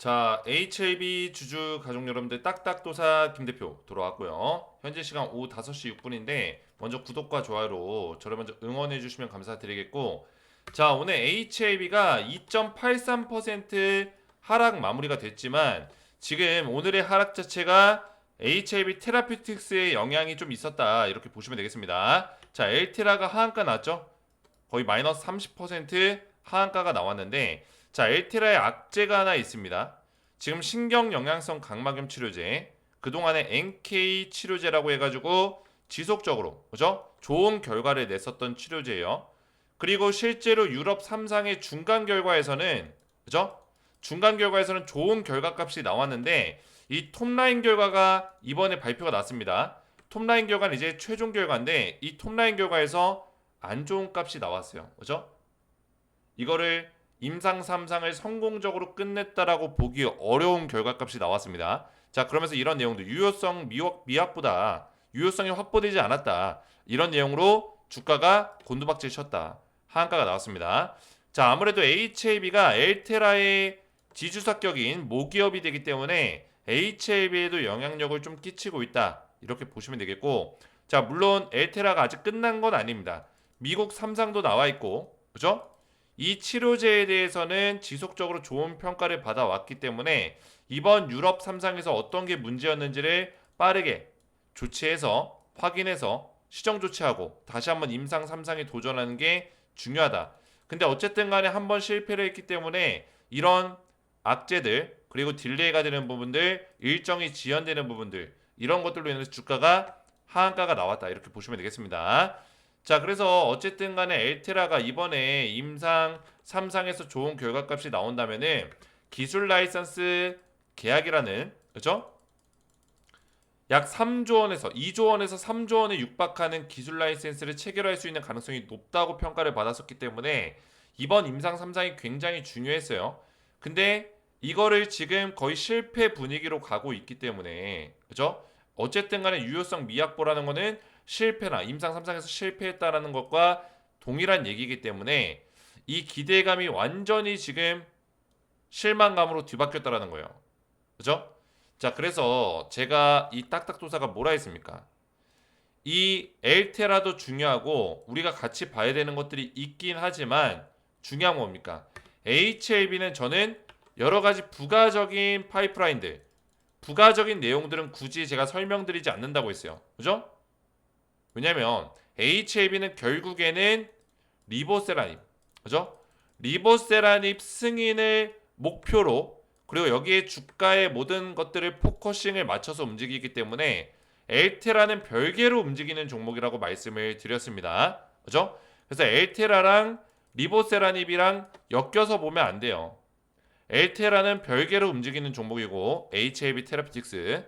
자, HAB 주주 가족 여러분들 딱딱도사 김 대표 돌아왔고요. 현재 시간 오후 5시 6분인데 먼저 구독과 좋아요로 저를 먼저 응원해 주시면 감사드리겠고 자, 오늘 HAB가 2.83% 하락 마무리가 됐지만 지금 오늘의 하락 자체가 HAB 테라피틱스의 영향이 좀 있었다 이렇게 보시면 되겠습니다. 자, 엘테라가 하한가 났죠? 거의 마이너스 30% 하한가가 나왔는데 자, 엘테라의 악재가 하나 있습니다. 지금 신경 영양성 각막염 치료제, 그동안에 NK 치료제라고 해가지고 지속적으로 그죠? 좋은 결과를 냈었던 치료제예요. 그리고 실제로 유럽 3상의 중간 결과에서는 그죠? 중간 결과에서는 좋은 결과값이 나왔는데 이 톱라인 결과가 이번에 발표가 났습니다. 톱라인 결과는 이제 최종 결과인데 이 톱라인 결과에서 안 좋은 값이 나왔어요. 그죠? 이거를 임상 3상을 성공적으로 끝냈다라고 보기 어려운 결과값이 나왔습니다. 자, 그러면서 이런 내용도 유효성 미확, 미확보다 유효성이 확보되지 않았다. 이런 내용으로 주가가 곤두박질 쳤다. 하한가가 나왔습니다. 자, 아무래도 HAB가 엘테라의 지주사격인 모기업이 되기 때문에 HAB에도 영향력을 좀 끼치고 있다. 이렇게 보시면 되겠고, 자, 물론 엘테라가 아직 끝난 건 아닙니다. 미국 3상도 나와 있고, 그죠? 이 치료제에 대해서는 지속적으로 좋은 평가를 받아왔기 때문에 이번 유럽 3상에서 어떤 게 문제였는지를 빠르게 조치해서 확인해서 시정 조치하고 다시 한번 임상 3상에 도전하는 게 중요하다. 근데 어쨌든 간에 한 번 실패를 했기 때문에 이런 악재들 그리고 딜레이가 되는 부분들 일정이 지연되는 부분들 이런 것들로 인해서 주가가 하한가가 나왔다 이렇게 보시면 되겠습니다. 자 그래서 어쨌든 간에 엘테라가 이번에 임상 3상에서 좋은 결과값이 나온다면은 기술 라이선스 계약이라는 그죠? 약 3조 원에서 2조 원에서 3조 원에 육박하는 기술 라이센스를 체결할 수 있는 가능성이 높다고 평가를 받았었기 때문에 이번 임상 3상이 굉장히 중요했어요. 근데 이거를 지금 거의 실패 분위기로 가고 있기 때문에 그죠? 어쨌든 간에 유효성 미확보라는 거는 실패나 임상 3상에서 실패했다라는 것과 동일한 얘기이기 때문에 이 기대감이 완전히 지금 실망감으로 뒤바뀌었다라는 거예요. 그죠? 자, 그래서 제가 이 딱딱도사가 뭐라 했습니까? 이 엘테라도 중요하고 우리가 같이 봐야 되는 것들이 있긴 하지만 중요한 건 뭡니까? HLB는 저는 여러 가지 부가적인 파이프라인들, 부가적인 내용들은 굳이 제가 설명드리지 않는다고 했어요. 그죠? 왜냐면 HLB는 결국에는 리보세라닙, 그죠? 리보세라닙 승인을 목표로 그리고 여기에 주가의 모든 것들을 포커싱을 맞춰서 움직이기 때문에 엘테라는 별개로 움직이는 종목이라고 말씀을 드렸습니다. 그죠? 그래서 엘테라랑 리보세라닙이랑 엮여서 보면 안 돼요. 엘테라는 별개로 움직이는 종목이고 HAB 테라피틱스,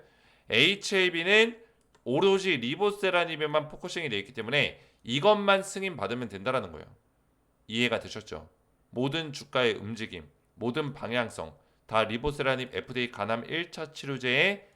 HAB는 오로지 리보세라닙에만 포커싱이 되어 있기 때문에 이것만 승인 받으면 된다라는 거예요. 이해가 되셨죠? 모든 주가의 움직임, 모든 방향성 다 리보세라닙 FDA 간암 1차 치료제에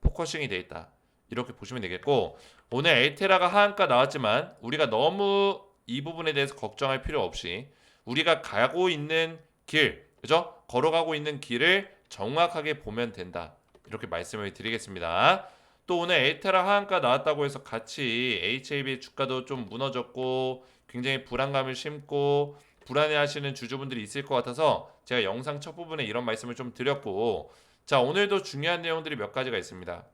포커싱이 되어 있다. 이렇게 보시면 되겠고 오늘 엘테라가 하한가 나왔지만 우리가 너무 이 부분에 대해서 걱정할 필요 없이 우리가 가고 있는 길, 그죠? 걸어가고 있는 길을 정확하게 보면 된다. 이렇게 말씀을 드리겠습니다. 또 오늘 엘테라 하한가 나왔다고 해서 같이 HAB의 주가도 좀 무너졌고 굉장히 불안감을 심고 불안해하시는 주주분들이 있을 것 같아서 제가 영상 첫 부분에 이런 말씀을 좀 드렸고 자 오늘도 중요한 내용들이 몇 가지가 있습니다.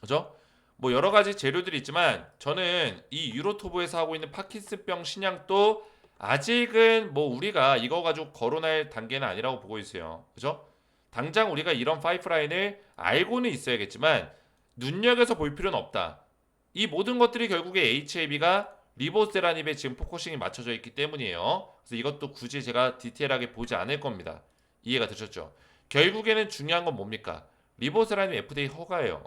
그죠? 뭐 여러 가지 재료들이 있지만 저는 이 유로토브에서 하고 있는 파킨슨병 신약도 아직은 뭐 우리가 이거 가지고 거론할 단계는 아니라고 보고 있어요. 그죠? 당장 우리가 이런 파이프라인을 알고는 있어야겠지만 눈여겨서 볼 필요는 없다. 이 모든 것들이 결국에 HAB가 리보세라닙에 지금 포커싱이 맞춰져 있기 때문이에요. 그래서 이것도 굳이 제가 디테일하게 보지 않을 겁니다. 이해가 되셨죠? 결국에는 중요한 건 뭡니까? 리보세라닙 FDA 허가예요.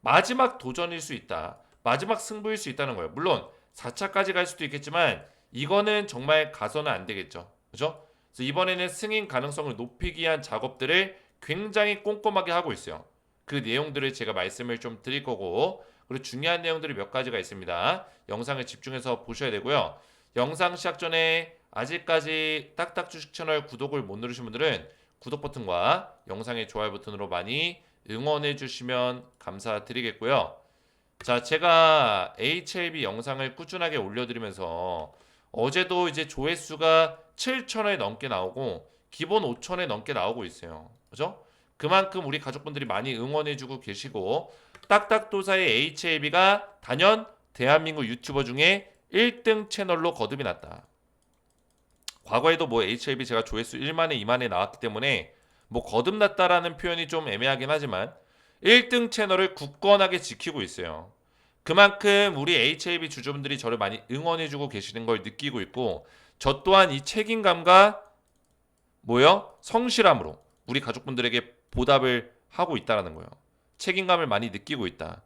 마지막 도전일 수 있다. 마지막 승부일 수 있다는 거예요. 물론 4차까지 갈 수도 있겠지만 이거는 정말 가서는 안 되겠죠. 그죠? 그래서 이번에는 승인 가능성을 높이기 위한 작업들을 굉장히 꼼꼼하게 하고 있어요. 그 내용들을 제가 말씀을 좀 드릴 거고 그리고 중요한 내용들이 몇 가지가 있습니다. 영상을 집중해서 보셔야 되고요. 영상 시작 전에 아직까지 딱딱 주식 채널 구독을 못 누르신 분들은 구독 버튼과 영상의 좋아요 버튼으로 많이 응원해 주시면 감사드리겠고요. 자, 제가 HLB 영상을 꾸준하게 올려드리면서 어제도 이제 조회수가 7천회 넘게 나오고 기본 5천회 넘게 나오고 있어요. 그죠? 그만큼 우리 가족분들이 많이 응원해주고 계시고 딱딱도사의 HLB가 단연 대한민국 유튜버 중에 1등 채널로 거듭이 났다. 과거에도 뭐 HLB 제가 조회수 1만회, 2만회 나왔기 때문에 뭐 거듭났다라는 표현이 좀 애매하긴 하지만 1등 채널을 굳건하게 지키고 있어요. 그만큼 우리 HLB 주주분들이 저를 많이 응원해주고 계시는 걸 느끼고 있고 저 또한 이 책임감과 뭐요? 성실함으로 우리 가족분들에게 보답을 하고 있다라는 거예요. 책임감을 많이 느끼고 있다.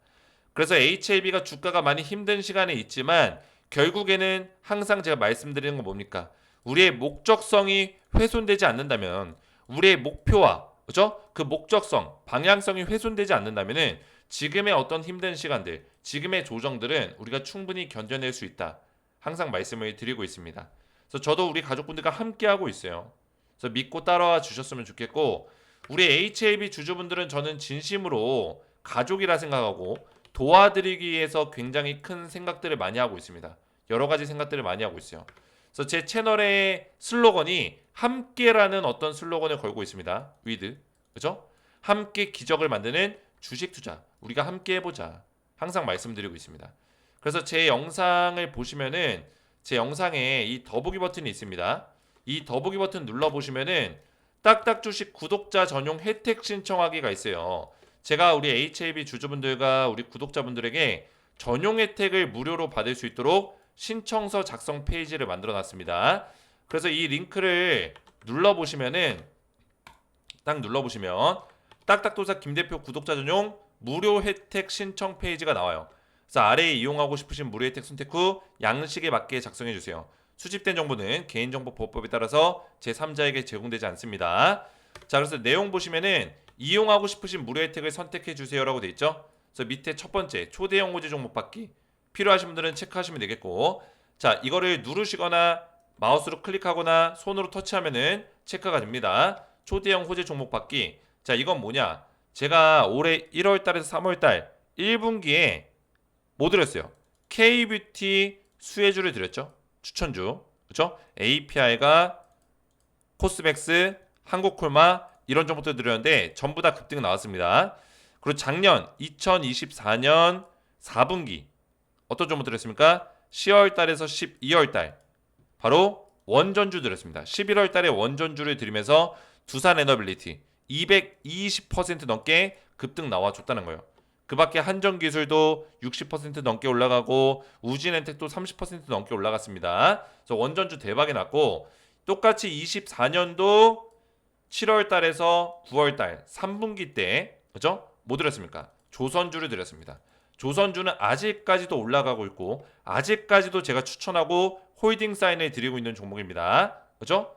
그래서 HLB가 주가가 많이 힘든 시간에 있지만 결국에는 항상 제가 말씀드리는 건 뭡니까? 우리의 목적성이 훼손되지 않는다면 우리의 목표와 그죠? 그 목적성, 방향성이 훼손되지 않는다면은 지금의 어떤 힘든 시간들, 지금의 조정들은 우리가 충분히 견뎌낼 수 있다. 항상 말씀을 드리고 있습니다. 그래서 저도 우리 가족분들과 함께 하고 있어요. 그래서 믿고 따라와 주셨으면 좋겠고 우리 HLB 주주분들은 저는 진심으로 가족이라 생각하고 도와드리기 위해서 굉장히 큰 생각들을 많이 하고 있습니다. 여러 가지 생각들을 많이 하고 있어요. 그래서 제 채널의 슬로건이 함께라는 어떤 슬로건을 걸고 있습니다. 위드. 그죠? 함께 기적을 만드는 주식 투자. 우리가 함께 해보자. 항상 말씀드리고 있습니다. 그래서 제 영상을 보시면은 제 영상에 이 더보기 버튼이 있습니다. 이 더보기 버튼 눌러 보시면은 딱딱 주식 구독자 전용 혜택 신청하기가 있어요. 제가 우리 HAB 주주분들과 우리 구독자분들에게 전용 혜택을 무료로 받을 수 있도록 신청서 작성 페이지를 만들어 놨습니다. 그래서 이 링크를 눌러 보시면은 딱 눌러 보시면 딱딱도사 김 대표 구독자 전용 무료 혜택 신청 페이지가 나와요. 그래서 아래에 이용하고 싶으신 무료 혜택 선택 후 양식에 맞게 작성해 주세요. 수집된 정보는 개인정보보호법에 따라서 제3자에게 제공되지 않습니다. 자, 그래서 내용 보시면은 이용하고 싶으신 무료 혜택을 선택해 주세요라고 돼 있죠. 그래서 밑에 첫 번째 초대형 호재 종목 받기 필요하신 분들은 체크하시면 되겠고 자, 이거를 누르시거나 마우스로 클릭하거나 손으로 터치하면은 체크가 됩니다. 초대형 호재 종목 받기. 자, 이건 뭐냐? 제가 올해 1월 달에서 3월 달 1분기에 뭐 드렸어요? K뷰티 수혜주를 드렸죠. 추천주. 그렇죠? API가 코스맥스, 한국콜마 이런 정보들 드렸는데 전부 다 급등 나왔습니다. 그리고 작년 2024년 4분기 어떤 정보 드렸습니까? 10월 달에서 12월 달 바로 원전주 드렸습니다. 11월 달에 원전주를 드리면서 두산 에너빌리티 220% 넘게 급등 나와줬다는 거예요. 그 밖에 한전기술도 60% 넘게 올라가고 우진엔텍도 30% 넘게 올라갔습니다. 그래서 원전주 대박이 났고 똑같이 24년도 7월 달에서 9월 달 3분기 때 그죠? 뭐 드렸습니까? 조선주를 드렸습니다. 조선주는 아직까지도 올라가고 있고 아직까지도 제가 추천하고 홀딩 사인을 드리고 있는 종목입니다. 그죠?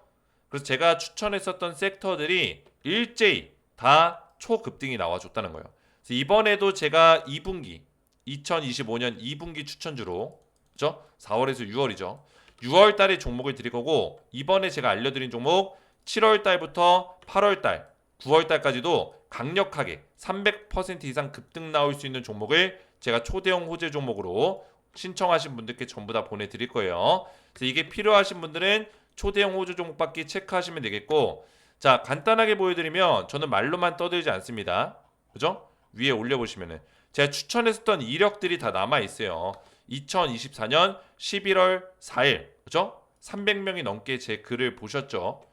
그래서 제가 추천했었던 섹터들이 일제히 다 초급등이 나와줬다는 거예요. 이번에도 제가 2분기 2025년 2분기 추천주로 그죠? 4월에서 6월이죠. 6월 달에 종목을 드릴 거고 이번에 제가 알려드린 종목 7월 달부터 8월 달, 9월 달까지도 강력하게 300% 이상 급등 나올 수 있는 종목을 제가 초대형 호재 종목으로 신청하신 분들께 전부 다 보내드릴 거예요. 이게 필요하신 분들은 초대형 호재 종목 받기 체크하시면 되겠고 자 간단하게 보여드리면 저는 말로만 떠들지 않습니다. 그죠? 위에 올려보시면은 제가 추천했었던 이력들이 다 남아 있어요. 2024년 11월 4일 그죠? 300명이 넘게 제 글을 보셨죠.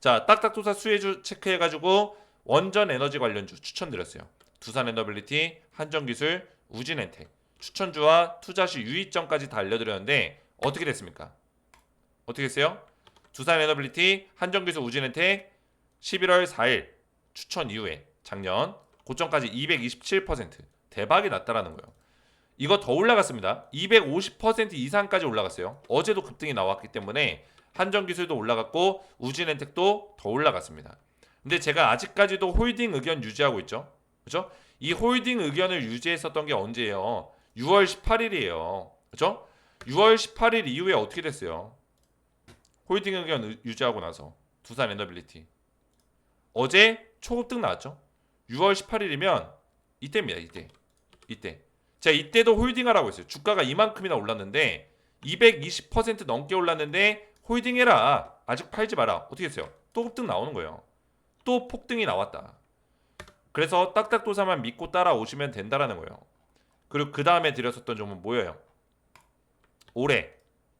자 딱딱도사 수혜주 체크해가지고 원전 에너지 관련주 추천드렸어요. 두산 에너빌리티, 한전기술, 우진엔텍 추천주와 투자 시 유의점까지 다 알려드렸는데 어떻게 됐습니까? 어떻게 했어요? 두산 에너빌리티, 한전기술, 우진엔텍 11월 4일 추천 이후에 작년 고점까지 227% 대박이 났다라는 거예요. 이거 더 올라갔습니다. 250% 이상까지 올라갔어요. 어제도 급등이 나왔기 때문에 한전기술도 올라갔고 우진엔텍도 더 올라갔습니다. 근데 제가 아직까지도 홀딩 의견 유지하고 있죠. 그죠? 이 홀딩 의견을 유지했었던 게 언제예요? 6월 18일이에요. 그죠? 6월 18일 이후에 어떻게 됐어요? 홀딩 의견 의- 유지하고 나서 두산 에너빌리티 어제 초급등 나왔죠. 6월 18일이면 이때입니다. 이때. 이때. 제가 이때도 홀딩하라고 했어요. 주가가 이만큼이나 올랐는데 220% 넘게 올랐는데 홀딩해라. 아직 팔지 마라. 어떻게 했어요? 또 급등 나오는 거예요. 또 폭등이 나왔다. 그래서 딱딱도사만 믿고 따라오시면 된다라는 거예요. 그리고 그 다음에 드렸었던 종목 뭐예요? 올해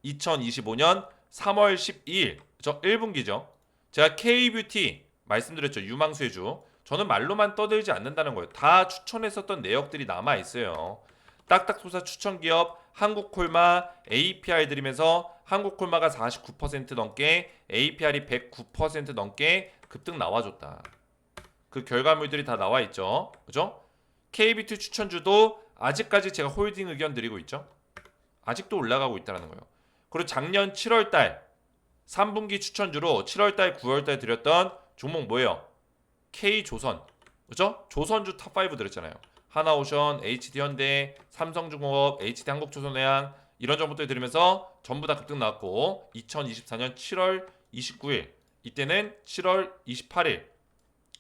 2025년 3월 12일 저 1분기죠. 제가 K뷰티 말씀드렸죠. 유망수의 주. 저는 말로만 떠들지 않는다는 거예요. 다 추천했었던 내역들이 남아 있어요. 딱딱소사 추천 기업 한국콜마 APR 들이면서 한국콜마가 49% 넘게 APR이 109% 넘게 급등 나와줬다. 그 결과물들이 다 나와 있죠. 그죠? KBT 추천주도 아직까지 제가 홀딩 의견 드리고 있죠. 아직도 올라가고 있다는 거예요. 그리고 작년 7월 달 3분기 추천주로 7월 달, 9월 달 드렸던 종목 뭐예요? K조선. 그죠? 조선주 탑5 드렸잖아요. 하나오션, HD현대, 삼성중공업, HD한국조선해양 이런 종목들 들으면서 전부 다 급등 나왔고 2024년 7월 29일 이때는 7월 28일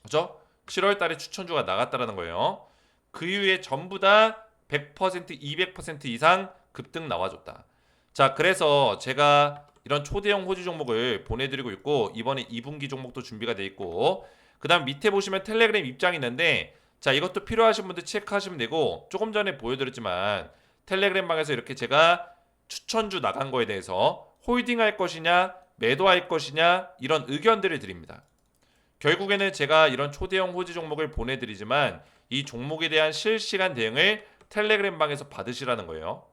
그죠? 7월 달에 추천주가 나갔다라는 거예요. 그 이후에 전부 다 100%, 200% 이상 급등 나와줬다. 자, 그래서 제가 이런 초대형 호주 종목을 보내드리고 있고 이번에 2분기 종목도 준비가 돼 있고 그 다음 밑에 보시면 텔레그램 입장이 있는데 자 이것도 필요하신 분들 체크하시면 되고 조금 전에 보여드렸지만 텔레그램 방에서 이렇게 제가 추천주 나간 거에 대해서 홀딩할 것이냐 매도할 것이냐 이런 의견들을 드립니다. 결국에는 제가 이런 초대형 호지 종목을 보내드리지만 이 종목에 대한 실시간 대응을 텔레그램 방에서 받으시라는 거예요.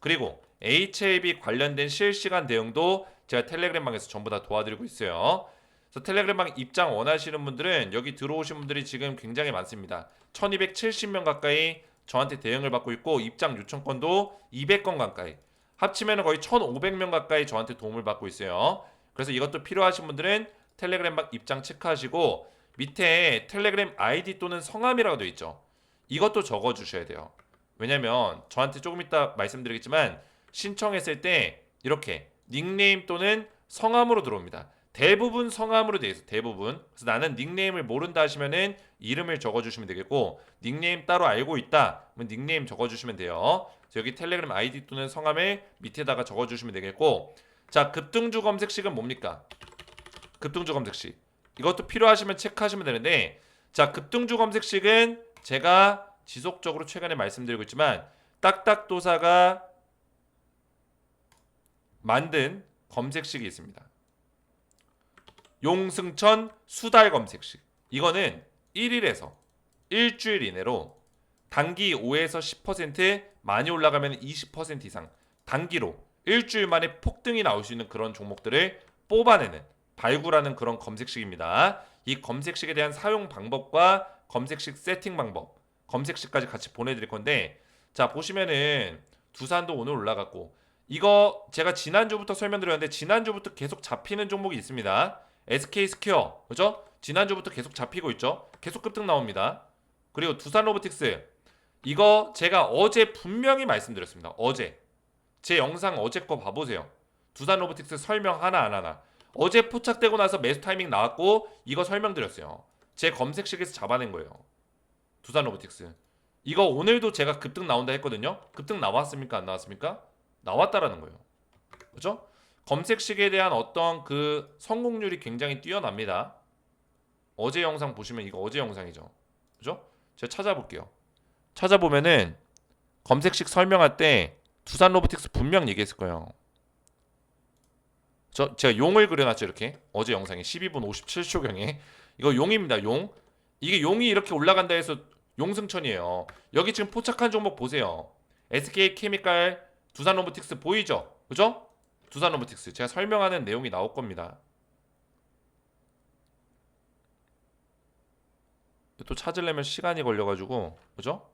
그리고 HAB 관련된 실시간 대응도 제가 텔레그램 방에서 전부 다 도와드리고 있어요. 그래서 텔레그램 방 입장 원하시는 분들은 여기 들어오신 분들이 지금 굉장히 많습니다. 1270명 가까이 저한테 대응을 받고 있고 입장 요청건도 200건 가까이 합치면 거의 1500명 가까이 저한테 도움을 받고 있어요. 그래서 이것도 필요하신 분들은 텔레그램 방 입장 체크하시고 밑에 텔레그램 아이디 또는 성함이라고 되어 있죠. 이것도 적어 주셔야 돼요. 왜냐면 저한테 조금 이따 말씀드리겠지만 신청했을 때 이렇게 닉네임 또는 성함으로 들어옵니다. 대부분 성함으로 되어 있어. 대부분. 그래서 나는 닉네임을 모른다 하시면은 이름을 적어 주시면 되겠고 닉네임 따로 알고 있다. 그러면 닉네임 적어 주시면 돼요. 여기 텔레그램 아이디 또는 성함을 밑에다가 적어 주시면 되겠고 자, 급등주 검색식은 뭡니까? 급등주 검색식. 이것도 필요하시면 체크하시면 되는데 자, 급등주 검색식은 제가 지속적으로 최근에 말씀드리고 있지만 딱딱도사가 만든 검색식이 있습니다. 용승천 수달 검색식. 이거는 1일에서 일주일 이내로 단기 5에서 10% 많이 올라가면 20% 이상 단기로 일주일 만에 폭등이 나올 수 있는 그런 종목들을 뽑아내는 발굴하는 그런 검색식입니다. 이 검색식에 대한 사용 방법과 검색식 세팅 방법, 검색식까지 같이 보내드릴 건데 자 보시면은 두산도 오늘 올라갔고 이거 제가 지난주부터 설명드렸는데 지난주부터 계속 잡히는 종목이 있습니다. SK 스퀘어 그죠? 지난주부터 계속 잡히고 있죠. 계속 급등 나옵니다. 그리고 두산 로보틱스 이거 제가 어제 분명히 말씀드렸습니다. 어제 제 영상 어제 거 봐보세요. 두산 로보틱스 설명 하나 안 하나. 어제 포착되고 나서 매수 타이밍 나왔고 이거 설명드렸어요. 제 검색식에서 잡아낸 거예요. 두산 로보틱스. 이거 오늘도 제가 급등 나온다 했거든요. 급등 나왔습니까? 안 나왔습니까? 나왔다라는 거예요. 그죠? 검색식에 대한 어떤 그 성공률이 굉장히 뛰어납니다. 어제 영상 보시면 이거 어제 영상이죠. 그죠? 제가 찾아볼게요. 찾아보면은 검색식 설명할 때 두산 로보틱스 분명 얘기했을 거예요. 저 제가 용을 그려놨죠 이렇게 어제 영상에 12분 57초 경에 이거 용입니다 용 이게 용이 이렇게 올라간다 해서 용승천이에요 여기 지금 포착한 종목 보세요 SK 케미칼 두산 로보틱스 보이죠 그죠 두산 로보틱스 제가 설명하는 내용이 나올 겁니다 또 찾으려면 시간이 걸려가지고 그죠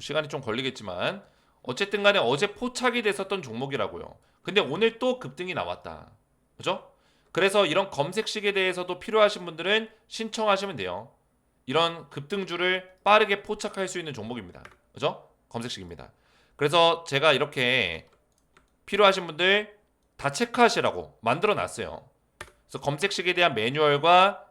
시간이 좀 걸리겠지만 어쨌든 간에 어제 포착이 됐었던 종목이라고요. 근데 오늘 또 급등이 나왔다. 그죠? 그래서 이런 검색식에 대해서도 필요하신 분들은 신청하시면 돼요. 이런 급등주를 빠르게 포착할 수 있는 종목입니다. 그죠? 검색식입니다. 그래서 제가 이렇게 필요하신 분들 다 체크하시라고 만들어 놨어요. 그래서 검색식에 대한 매뉴얼과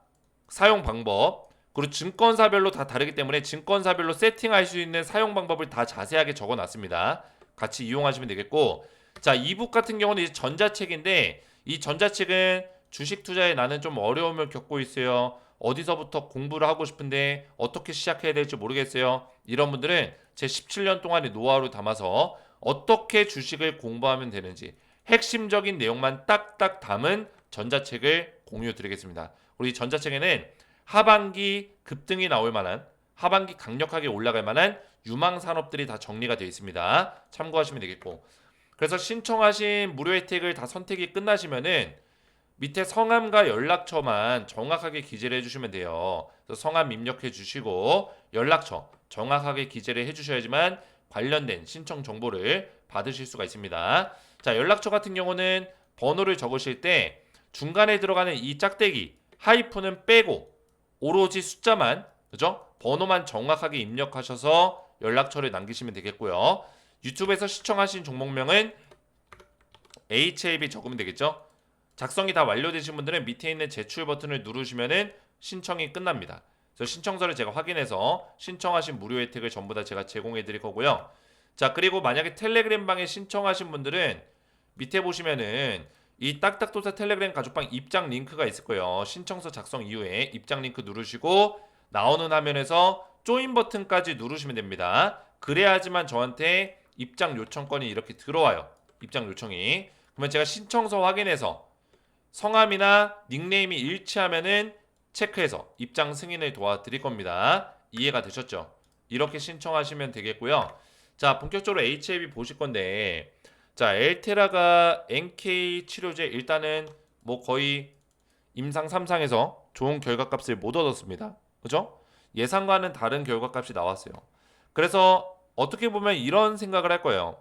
사용 방법 그리고 증권사별로 다 다르기 때문에 증권사별로 세팅할 수 있는 사용 방법을 다 자세하게 적어 놨습니다. 같이 이용하시면 되겠고 자 이북 같은 경우는 이제 전자책인데 이 전자책은 주식 투자에 나는 좀 어려움을 겪고 있어요. 어디서부터 공부를 하고 싶은데 어떻게 시작해야 될지 모르겠어요. 이런 분들은 제 17년 동안의 노하우를 담아서 어떻게 주식을 공부하면 되는지 핵심적인 내용만 딱딱 담은 전자책을 공유 드리겠습니다. 우리 전자책에는 하반기 급등이 나올 만한 하반기 강력하게 올라갈 만한 유망 산업들이 다 정리가 되어 있습니다. 참고하시면 되겠고. 그래서 신청하신 무료 혜택을 다 선택이 끝나시면은 밑에 성함과 연락처만 정확하게 기재를 해주시면 돼요. 성함 입력해 주시고 연락처 정확하게 기재를 해주셔야지만 관련된 신청 정보를 받으실 수가 있습니다. 자 연락처 같은 경우는 번호를 적으실 때 중간에 들어가는 이 짝대기 하이픈은 빼고 오로지 숫자만 그죠? 번호만 정확하게 입력하셔서 연락처를 남기시면 되겠고요. 유튜브에서 시청하신 종목명은 HAB 적으면 되겠죠? 작성이 다 완료되신 분들은 밑에 있는 제출 버튼을 누르시면은 신청이 끝납니다. 그래서 신청서를 제가 확인해서 신청하신 무료 혜택을 전부 다 제가 제공해 드릴 거고요. 자, 그리고 만약에 텔레그램 방에 신청하신 분들은 밑에 보시면은 이 딱딱도사 텔레그램 가족방 입장 링크가 있을 거예요. 신청서 작성 이후에 입장 링크 누르시고 나오는 화면에서 조인 버튼까지 누르시면 됩니다. 그래야지만 저한테 입장 요청권이 이렇게 들어와요. 입장 요청이. 그러면 제가 신청서 확인해서 성함이나 닉네임이 일치하면은 체크해서 입장 승인을 도와드릴 겁니다. 이해가 되셨죠? 이렇게 신청하시면 되겠고요. 자, 본격적으로 HAB 보실 건데 자, 엘테라가 NK 치료제 일단은 뭐 거의 임상 3상에서 좋은 결과값을 못 얻었습니다. 그죠? 예상과는 다른 결과값이 나왔어요. 그래서 어떻게 보면 이런 생각을 할 거예요.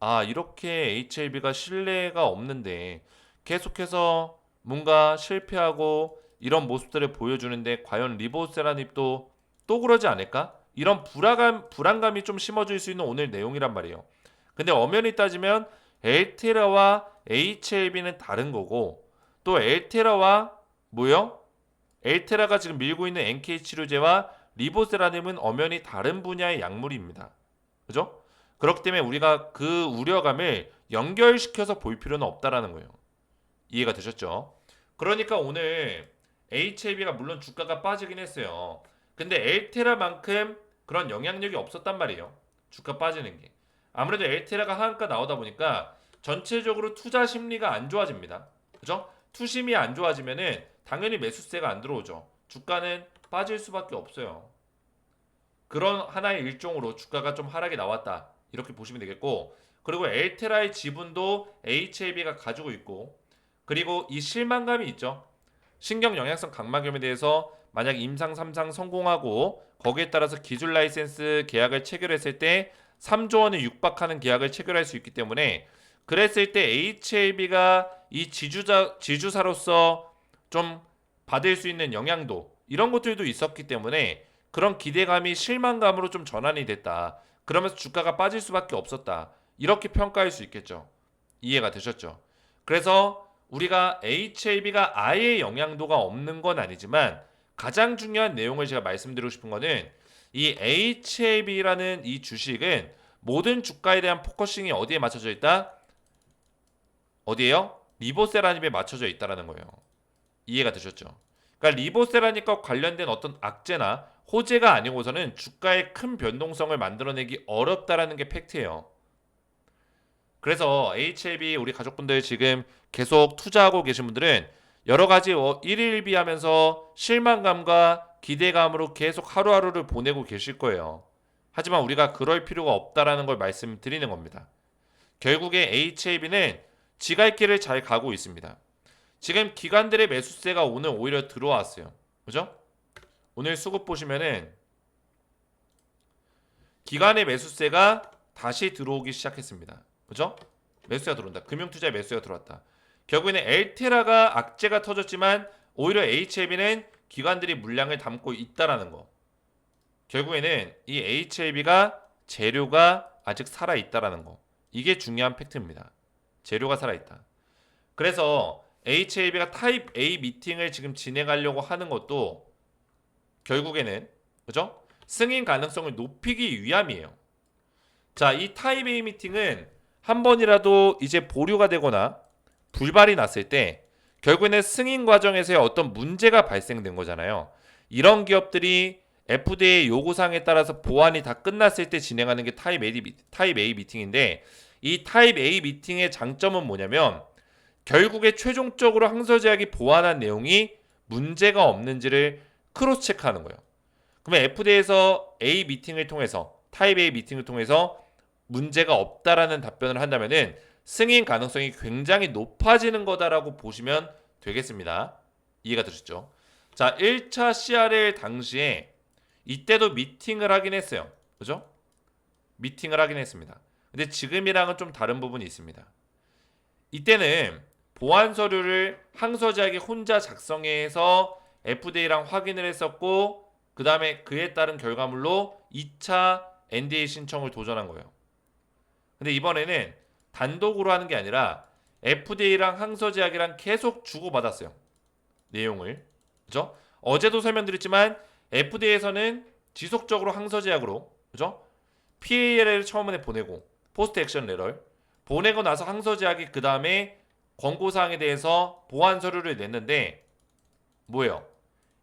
아, 이렇게 HLB가 신뢰가 없는데 계속해서 뭔가 실패하고 이런 모습들을 보여주는데 과연 리보세라닙도 또 그러지 않을까? 이런 불안감, 불안감이 좀 심어질 수 있는 오늘 내용이란 말이에요. 근데 엄연히 따지면 엘테라와 HLB는 다른 거고 또 엘테라와 뭐요? 엘테라가 지금 밀고 있는 NK 치료제와 리보세라님은 엄연히 다른 분야의 약물입니다. 그죠? 그렇기 때문에 우리가 그 우려감을 연결시켜서 볼 필요는 없다라는 거예요. 이해가 되셨죠? 그러니까 오늘 HLB가 물론 주가가 빠지긴 했어요. 근데 엘테라만큼 그런 영향력이 없었단 말이에요. 주가 빠지는 게. 아무래도 엘테라가 하한가 나오다 보니까 전체적으로 투자 심리가 안 좋아집니다. 그죠? 투심이 안 좋아지면은 당연히 매수세가 안 들어오죠. 주가는 빠질 수밖에 없어요. 그런 하나의 일종으로 주가가 좀 하락이 나왔다. 이렇게 보시면 되겠고 그리고 엘테라의 지분도 HLB가 가지고 있고 그리고 이 실망감이 있죠. 신경 영향성 각막염에 대해서 만약 임상 3상 성공하고 거기에 따라서 기술 라이센스 계약을 체결했을 때 3조 원을 육박하는 계약을 체결할 수 있기 때문에 그랬을 때 HLB가 이 지주자 지주사로서 좀 받을 수 있는 영향도 이런 것들도 있었기 때문에 그런 기대감이 실망감으로 좀 전환이 됐다. 그러면서 주가가 빠질 수밖에 없었다. 이렇게 평가할 수 있겠죠. 이해가 되셨죠? 그래서 우리가 HLB가 아예 영향도가 없는 건 아니지만 가장 중요한 내용을 제가 말씀드리고 싶은 거는 이 HLB라는 이 주식은 모든 주가에 대한 포커싱이 어디에 맞춰져 있다? 어디에요? 리보세라님에 맞춰져 있다라는 거예요. 이해가 되셨죠? 그러니까 리보세라님과 관련된 어떤 악재나 호재가 아니고서는 주가의 큰 변동성을 만들어내기 어렵다라는 게 팩트예요. 그래서 HLB 우리 가족분들 지금 계속 투자하고 계신 분들은 여러 가지 어, 일일비 하면서 실망감과 기대감으로 계속 하루하루를 보내고 계실 거예요. 하지만 우리가 그럴 필요가 없다라는 걸 말씀드리는 겁니다. 결국에 HAB는 지갈 길을 잘 가고 있습니다. 지금 기관들의 매수세가 오늘 오히려 들어왔어요. 그죠? 오늘 수급 보시면은 기관의 매수세가 다시 들어오기 시작했습니다. 그죠? 매수가 들어온다. 금융투자의 매수가 들어왔다. 결국에는 엘테라가 악재가 터졌지만 오히려 HLB는 기관들이 물량을 담고 있다라는 거. 결국에는 이 HLB가 재료가 아직 살아 있다라는 거. 이게 중요한 팩트입니다. 재료가 살아 있다. 그래서 HAB가 타입 A 미팅을 지금 진행하려고 하는 것도 결국에는 그죠? 승인 가능성을 높이기 위함이에요. 자, 이 타입 A 미팅은 한 번이라도 이제 보류가 되거나 불발이 났을 때 결국에는 승인 과정에서의 어떤 문제가 발생된 거잖아요. 이런 기업들이 FDA 요구사항에 따라서 보완이 다 끝났을 때 진행하는 게 타입 A, 미- 타입 A 미팅인데 이 타입 A 미팅의 장점은 뭐냐면 결국에 최종적으로 항서제약이 보완한 내용이 문제가 없는지를 크로스 체크하는 거예요. 그러면 FDA에서 A 미팅을 통해서 타입 A 미팅을 통해서 문제가 없다라는 답변을 한다면은 승인 가능성이 굉장히 높아지는 거다라고 보시면 되겠습니다. 이해가 되셨죠? 자, 1차 CRL 당시에 이때도 미팅을 하긴 했어요. 그죠? 미팅을 하긴 했습니다. 근데 지금이랑은 좀 다른 부분이 있습니다. 이때는 보안 서류를 항서제약이 혼자 작성해서 FDA랑 확인을 했었고 그 다음에 그에 따른 결과물로 2차 NDA 신청을 도전한 거예요. 근데 이번에는 단독으로 하는 게 아니라 FDA랑 항서제약이랑 계속 주고받았어요. 내용을. 그죠? 어제도 설명드렸지만 FDA에서는 지속적으로 항서제약으로 그죠? PAL을 처음에 보내고 포스트 액션 레럴 보내고 나서 항서제약이 그 다음에 권고사항에 대해서 보안 서류를 냈는데 뭐예요?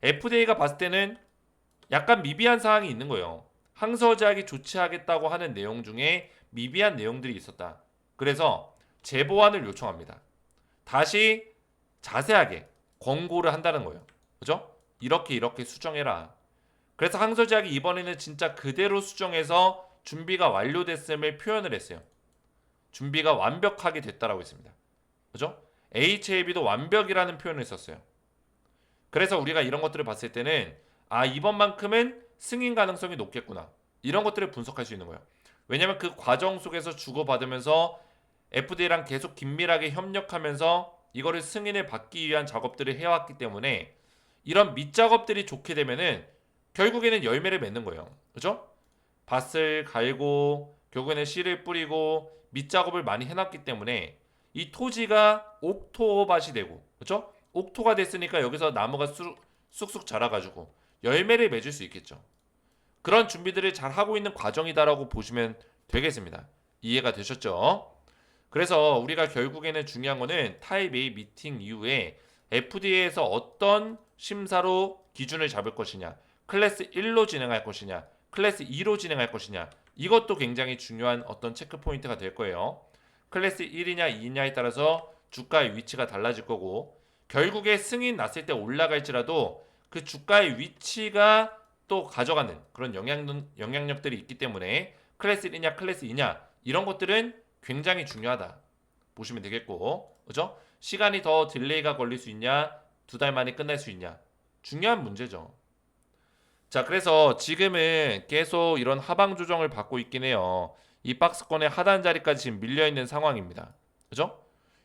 FDA가 봤을 때는 약간 미비한 사항이 있는 거예요. 항서제약이 조치하겠다고 하는 내용 중에 미비한 내용들이 있었다. 그래서 재보완을 요청합니다. 다시 자세하게 권고를 한다는 거예요. 그죠? 이렇게 이렇게 수정해라. 그래서 항서제약이 이번에는 진짜 그대로 수정해서 준비가 완료됐음을 표현을 했어요. 준비가 완벽하게 됐다라고 했습니다. 그죠? HAB도 완벽이라는 표현을 썼어요. 그래서 우리가 이런 것들을 봤을 때는 아 이번만큼은 승인 가능성이 높겠구나 이런 것들을 분석할 수 있는 거예요. 왜냐하면 그 과정 속에서 주고받으면서 FDA랑 계속 긴밀하게 협력하면서 이거를 승인을 받기 위한 작업들을 해왔기 때문에 이런 밑작업들이 좋게 되면은 결국에는 열매를 맺는 거예요. 그죠? 밭을 갈고 결국에는 씨를 뿌리고 밑작업을 많이 해놨기 때문에 이 토지가 옥토밭이 되고 그죠? 옥토가 됐으니까 여기서 나무가 쑥, 쑥쑥 자라가지고 열매를 맺을 수 있겠죠. 그런 준비들을 잘 하고 있는 과정이다라고 보시면 되겠습니다. 이해가 되셨죠? 그래서 우리가 결국에는 중요한 거는 타입 A 미팅 이후에 FDA에서 어떤 심사로 기준을 잡을 것이냐, 클래스 1로 진행할 것이냐, 클래스 2로 진행할 것이냐, 이것도 굉장히 중요한 어떤 체크 포인트가 될 거예요. 클래스 1이냐 2냐에 따라서 주가의 위치가 달라질 거고 결국에 승인 났을 때 올라갈지라도 그 주가의 위치가 또 가져가는 그런 영향, 영향력들이 있기 때문에 클래스 1이냐 클래스 2냐 이런 것들은 굉장히 중요하다. 보시면 되겠고 그죠? 시간이 더 딜레이가 걸릴 수 있냐 두 달 만에 끝날 수 있냐 중요한 문제죠. 자 그래서 지금은 계속 이런 하방 조정을 받고 있긴 해요. 이 박스권의 하단 자리까지 지금 밀려 있는 상황입니다. 그죠?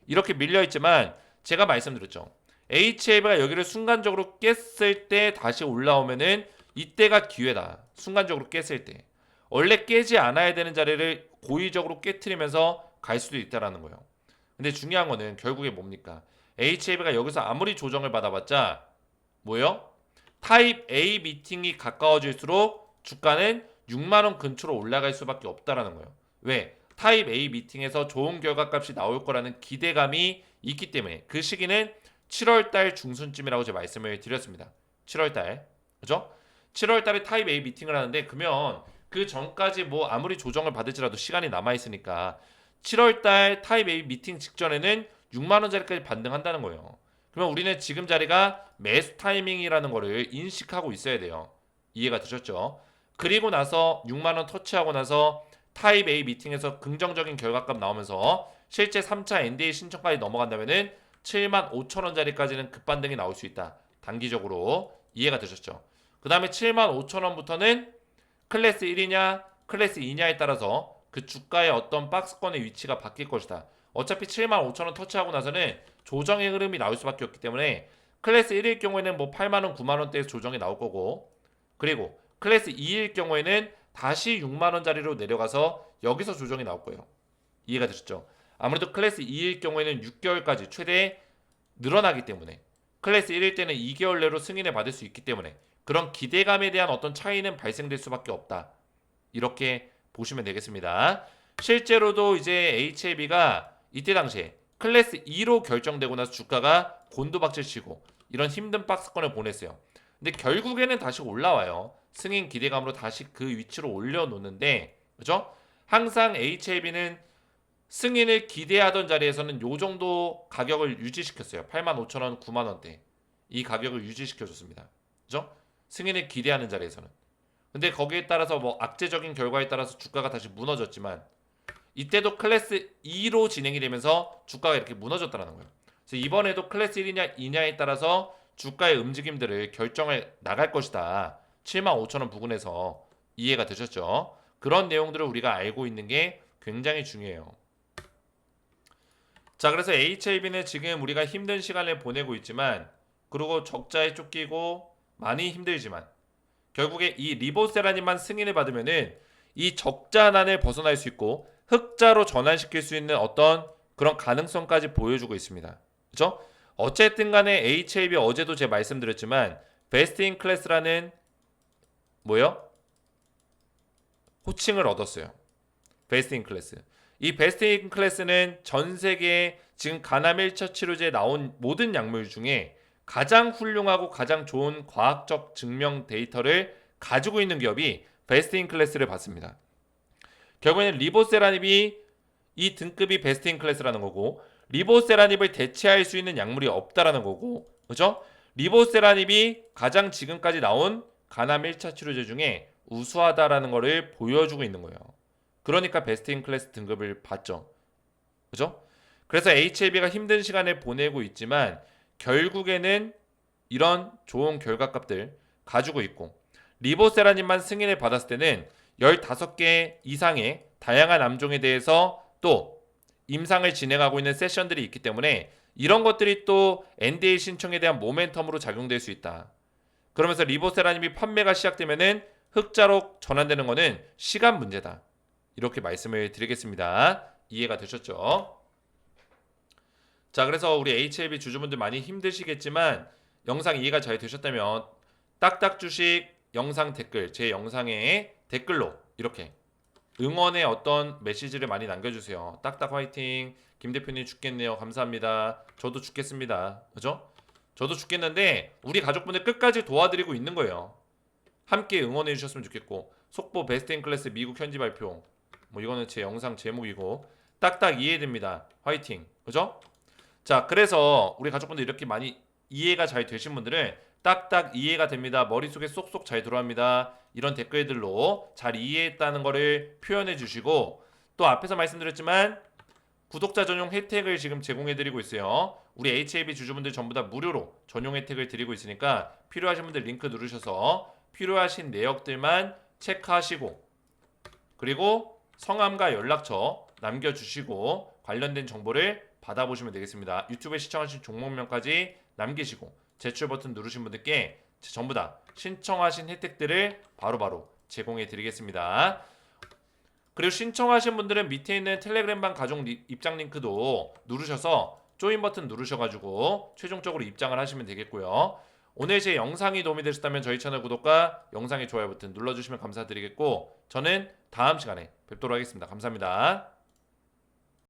이렇게 밀려 있지만 제가 말씀드렸죠. HAB가 여기를 순간적으로 깼을 때 다시 올라오면은 이때가 기회다. 순간적으로 깼을 때. 원래 깨지 않아야 되는 자리를 고의적으로 깨트리면서 갈 수도 있다라는 거예요. 근데 중요한 거는 결국에 뭡니까? HAB가 여기서 아무리 조정을 받아봤자 뭐예요? 타입 A 미팅이 가까워질수록 주가는 6만 원 근처로 올라갈 수밖에 없다라는 거예요. 왜? 타입 A 미팅에서 좋은 결과값이 나올 거라는 기대감이 있기 때문에 그 시기는 7월 달 중순쯤이라고 제가 말씀을 드렸습니다. 7월 달. 그죠? 7월 달에 타입 A 미팅을 하는데 그러면 그 전까지 뭐 아무리 조정을 받을지라도 시간이 남아 있으니까 7월 달 타입 A 미팅 직전에는 6만 원짜리까지 반등한다는 거예요. 그러면 우리는 지금 자리가 매수 타이밍이라는 거를 인식하고 있어야 돼요. 이해가 되셨죠? 그리고 나서 6만 원 터치하고 나서 타입 A 미팅에서 긍정적인 결과값 나오면서 실제 3차 NDA 신청까지 넘어간다면은 7만 5천 원짜리까지는 급반등이 나올 수 있다. 단기적으로 이해가 되셨죠? 그 다음에 7만 5천 원부터는 클래스 1이냐 클래스 2냐에 따라서 그 주가의 어떤 박스권의 위치가 바뀔 것이다. 어차피 7만 5천 원 터치하고 나서는 조정의 흐름이 나올 수밖에 없기 때문에 클래스 1일 경우에는 뭐 8만 원, 9만 원대에서 조정이 나올 거고 그리고 클래스 2일 경우에는 다시 6만 원짜리로 내려가서 여기서 조정이 나올 거예요. 이해가 되셨죠? 아무래도 클래스 2일 경우에는 6개월까지 최대 늘어나기 때문에 클래스 1일 때는 2개월 내로 승인을 받을 수 있기 때문에 그런 기대감에 대한 어떤 차이는 발생될 수밖에 없다. 이렇게 보시면 되겠습니다. 실제로도 이제 HLB가 이때 당시에 클래스 2로 결정되고 나서 주가가 곤두박질 치고 이런 힘든 박스권을 보냈어요. 근데 결국에는 다시 올라와요. 승인 기대감으로 다시 그 위치로 올려놓는데 그죠? 항상 HLB는 승인을 기대하던 자리에서는 요 정도 가격을 유지시켰어요. 85,000원, 9만 원대. 이 가격을 유지시켜 줬습니다. 그죠? 승인을 기대하는 자리에서는. 근데 거기에 따라서 뭐 악재적인 결과에 따라서 주가가 다시 무너졌지만 이때도 클래스 2로 진행이 되면서 주가가 이렇게 무너졌다는 거예요. 그래서 이번에도 클래스 1이냐 2냐에 따라서 주가의 움직임들을 결정해 나갈 것이다. 75,000원 부근에서 이해가 되셨죠? 그런 내용들을 우리가 알고 있는 게 굉장히 중요해요. 자, 그래서 HLB는 지금 우리가 힘든 시간을 보내고 있지만 그리고 적자에 쫓기고 많이 힘들지만 결국에 이 리보세라님만 승인을 받으면은 이 적자난을 벗어날 수 있고 흑자로 전환시킬 수 있는 어떤 그런 가능성까지 보여주고 있습니다. 그죠? 어쨌든 간에 HLB 어제도 제가 말씀드렸지만 베스트 인 클래스라는 뭐요? 호칭을 얻었어요. 베스트 인 클래스. 이 베스트 인 클래스는 전 세계에 지금 가남 1차 치료제에 나온 모든 약물 중에 가장 훌륭하고 가장 좋은 과학적 증명 데이터를 가지고 있는 기업이 베스트 인 클래스를 받습니다. 결국에는 리보세라닙이 이 등급이 베스트 인 클래스라는 거고 리보세라닙을 대체할 수 있는 약물이 없다라는 거고 그죠? 리보세라닙이 가장 지금까지 나온 가남 1차 치료제 중에 우수하다라는 거를 보여주고 있는 거예요. 그러니까 베스트 인 클래스 등급을 받죠. 그죠? 그래서 HLB가 힘든 시간을 보내고 있지만 결국에는 이런 좋은 결과값들 가지고 있고 리보세라님만 승인을 받았을 때는 15개 이상의 다양한 암종에 대해서 또 임상을 진행하고 있는 세션들이 있기 때문에 이런 것들이 또 NDA 신청에 대한 모멘텀으로 작용될 수 있다. 그러면서 리보세라님이 판매가 시작되면은 흑자로 전환되는 것은 시간 문제다. 이렇게 말씀을 드리겠습니다. 이해가 되셨죠? 자, 그래서 우리 HLB 주주분들 많이 힘드시겠지만 영상 이해가 잘 되셨다면 딱딱 주식 영상 댓글 제 영상에 댓글로 이렇게 응원의 어떤 메시지를 많이 남겨주세요. 딱딱 화이팅. 김 대표님 죽겠네요. 감사합니다. 저도 죽겠습니다. 그죠? 저도 죽겠는데 우리 가족분들 끝까지 도와드리고 있는 거예요. 함께 응원해 주셨으면 좋겠고 속보 베스트 인 클래스 미국 현지 발표 뭐 이거는 제 영상 제목이고 딱딱 이해됩니다. 화이팅. 그죠? 자, 그래서 우리 가족분들 이렇게 많이 이해가 잘 되신 분들은 딱딱 이해가 됩니다. 머릿속에 쏙쏙 잘 들어갑니다. 이런 댓글들로 잘 이해했다는 거를 표현해 주시고 또 앞에서 말씀드렸지만 구독자 전용 혜택을 지금 제공해 드리고 있어요. 우리 HAB 주주분들 전부 다 무료로 전용 혜택을 드리고 있으니까 필요하신 분들 링크 누르셔서 필요하신 내역들만 체크하시고 그리고 성함과 연락처 남겨주시고 관련된 정보를 받아보시면 되겠습니다. 유튜브에 시청하신 종목명까지 남기시고 제출 버튼 누르신 분들께 전부 다 신청하신 혜택들을 바로 바로 제공해 드리겠습니다. 그리고 신청하신 분들은 밑에 있는 텔레그램방 가족 리- 입장 링크도 누르셔서 조인 버튼 누르셔가지고 최종적으로 입장을 하시면 되겠고요. 오늘 제 영상이 도움이 되셨다면 저희 채널 구독과 영상의 좋아요 버튼 눌러주시면 감사드리겠고 저는 다음 시간에 뵙도록 하겠습니다. 감사합니다.